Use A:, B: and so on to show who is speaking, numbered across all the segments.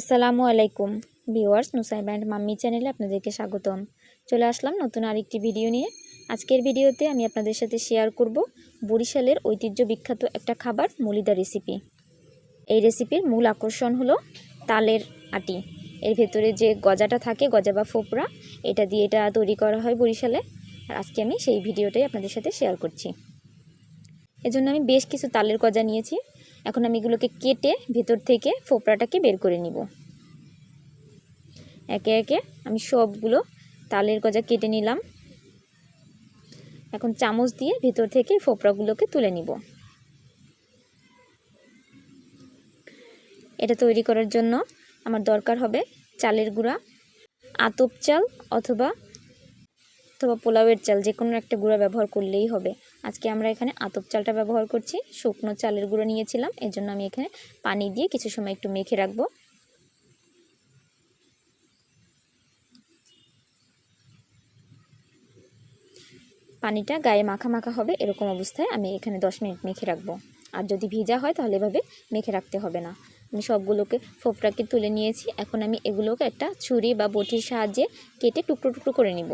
A: আসসালামু আলাইকুম। Viewers Nusair band mummy চ্যানেলে আপনাদেরকে স্বাগতম। চলে আসলাম নতুন আরেকটি ভিডিও নিয়ে। আজকের ভিডিওতে আমি আপনাদের সাথে শেয়ার করব বরিশালের ঐতিহ্য বিখ্যাত একটা খাবার, মলিদা রেসিপি এই রেসিপির মূল আকর্ষণ হলো তালের আটি। এর ভেতরে যে গজাটা থাকে, গজা বা ফোপড়া, এটা দিয়ে এটা তৈরি করা হয় বরিশালে। আর আজকে আমি সেই ভিডিওটাই আপনাদের সাথে শেয়ার করছি। এজন্য আমি বেশ কিছু তালের গজা নিয়েছি। এখন আমি এগুলোকে কেটে ভেতর থেকে ফোপড়াটাকে বের করে নিব। একে একে আমি সবগুলো তালের গজা কেটে নিলাম। এখন চামচ দিয়ে ভেতর থেকে ফোপড়াগুলোকে তুলে নিব। এটা তৈরি করার জন্য আমার দরকার হবে চালের গুঁড়া, আতপ চাল অথবা অথবা পোলাওয়ের চাল, যে কোনো একটা গুঁড়া ব্যবহার করলেই হবে। আজকে আমরা এখানে আতপ চালটা ব্যবহার করছি। শুকনো চালের গুঁড়ো নিয়েছিলাম এর জন্য আমি এখানে পানি দিয়ে কিছু সময় একটু মেখে রাখব। পানিটা গায়ে মাখা মাখা হবে, এরকম অবস্থায় আমি এখানে দশ মিনিট মেখে রাখব। আর যদি ভিজা হয়, তাহলে এভাবে মেখে রাখতে হবে না। আমি সবগুলোকে ফোপড়াকে তুলে নিয়েছি। এখন আমি এগুলোকে একটা ছুরি বা বটির সাহায্যে কেটে টুকরো টুকরো করে নিব।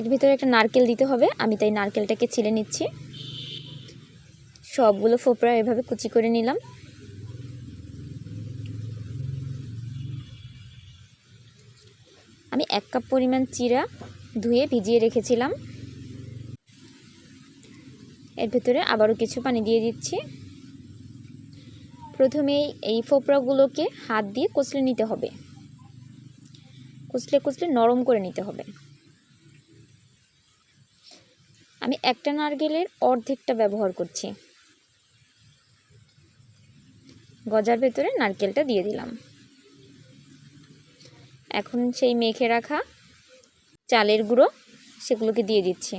A: এর ভিতরে একটা নারকেল দিতে হবে। আমি তাই নারকেলটাকে ছিলে নিচ্ছি। সবগুলো ফোপড়া এভাবে কুচি করে নিলাম। আমি এক কাপ পরিমাণ চিরা ধুয়ে ভিজিয়ে রেখেছিলাম। এর ভেতরে আবারও কিছু পানি দিয়ে দিচ্ছি। প্রথমেই এই ফোপড়াগুলোকে হাত দিয়ে কচলে নিতে হবে। কুচলে কুচলে নরম করে নিতে হবে। আমি একটা নারকেলের অর্ধেকটা ব্যবহার করছি। গজার ভেতরে নারকেলটা দিয়ে দিলাম। এখন সেই মেখে রাখা চালের গুঁড়ো সেগুলোকে দিয়ে দিচ্ছি।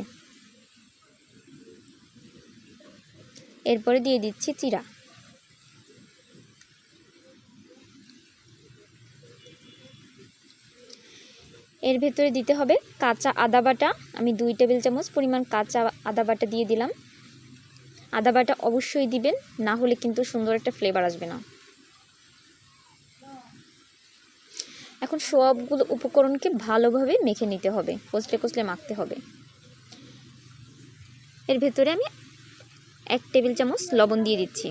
A: এরপরে দিয়ে দিচ্ছি চিরা এর ভেতরে দিতে হবে কাঁচা আদা বাটা। আমি দুই টেবিল চামচ পরিমাণ কাঁচা আদা বাটা দিয়ে দিলাম। আদা বাটা অবশ্যই দিবেন, না হলে কিন্তু সুন্দর একটা ফ্লেভার আসবে না। এখন সবগুলো উপকরণকে ভালোভাবে মেখে নিতে হবে, কচলে কচলে মাখতে হবে। এর ভেতরে আমি এক টেবিল চামচ লবণ দিয়ে দিচ্ছি।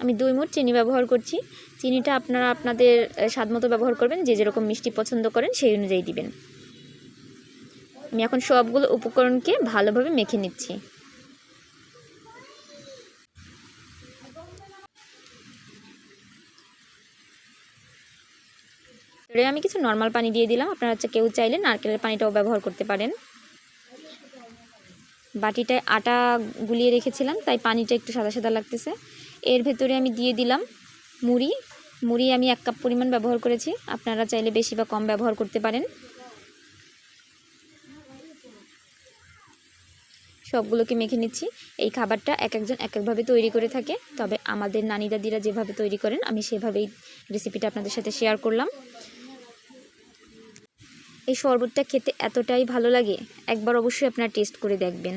A: আমি দুই মুঠ চিনি ব্যবহার করছি। চিনিটা আপনারা আপনাদের স্বাদ মতো ব্যবহার করবেন, যে যেরকম মিষ্টি পছন্দ করেন সেই অনুযায়ী দিবেন। আমি এখন সবগুলো উপকরণকে ভালোভাবে মেখে নিচ্ছি। এবারে আমি কিছু নর্মাল পানি দিয়ে দিলাম। আপনারা হচ্ছে কেউ চাইলে নারকেলের পানিটাও ব্যবহার করতে পারেন। বাটিটায় আটা গুলিয়ে রেখেছিলাম, তাই পানিটা একটু সাদা সাদা লাগতেছে। এর ভেতরে আমি দিয়ে দিলাম মুড়ি মুড়ি আমি এক কাপ পরিমাণ ব্যবহার করেছি। আপনারা চাইলে বেশি বা কম ব্যবহার করতে পারেন। সবগুলোকে মেখে নিচ্ছি। এই খাবারটা এক একজন এক একভাবে তৈরি করে থাকে। তবে আমাদের নানি দাদিরা যেভাবে তৈরি করেন, আমি সেভাবেই রেসিপিটা আপনাদের সাথে শেয়ার করলাম। এই শরবতটা খেতে এতটাই ভালো লাগে, একবার অবশ্যই আপনারা টেস্ট করে দেখবেন।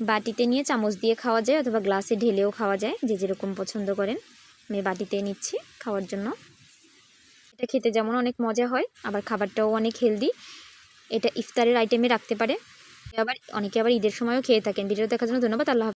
A: বাটিতে নিয়ে চামচ দিয়ে খাওয়া যায় অথবা গ্লাসে ঢেলেও খাওয়া যায়, যে যেরকম পছন্দ করেন। আমি বাটিতে নিচ্ছি খাওয়ার জন্য। এটা খেতে যেমন অনেক মজা হয়, আবার খাবারটাও অনেক হেলদি এটা ইফতারের আইটেমে রাখতে পারে। আবার অনেকে আবার ঈদের সময়ও খেয়ে থাকেন। ভিডিও দেখার জন্য ধন্যবাদ। আল্লাহ